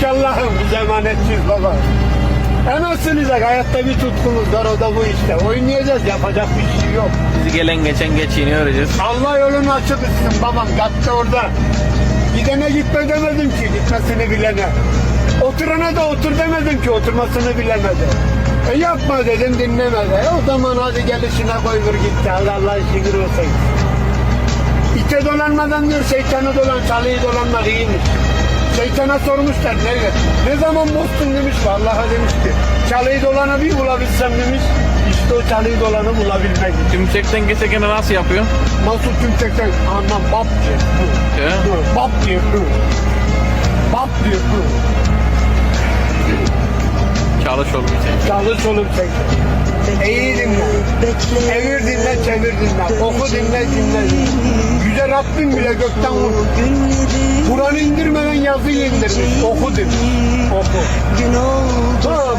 ki Allah'ım biz emanetsiz baba. Sığınacak. Hayatta bir tutkumuz var o da bu işte. Oynayacağız yapacak bir şey yok. Bizi gelen geçen geçiğini öğreneceğiz. Allah yolunu açık etsin babam. Gatte orada. Gidene gitme demedim ki gitmesini bilene. Oturana da otur demedim ki oturmasını bilemedi. E yapma dedim dinlemedi. E o zaman hadi gel işine koy vur gitti. Allah Allah şükür olsun. İte dolanmadan diyor şeytanı dolan, çalıyı dolanmak iyiymiş. Şeytana sormuşlar ne, ne zaman bostun demiş ki Allah'a demiş ki çalıyı dolanı bir bulabilsem demiş. İşte o çalıyı dolanı bulabilmek. Tümsekten geçerken nasıl yapıyor? Nasıl tüm tekrar anlam bab diyor. Ya. Dur, Bab diyor. dur. Çalış oğlum sen. Çalış oğlum çek. İyi dinle. Çevir dinle, çevir dinle. Oku dinle, dinle. Yüce Rabbim bile gökten vurur. Kur'an indirmeden yazıyı indirmiş. Oku dedi. Oku. Ha,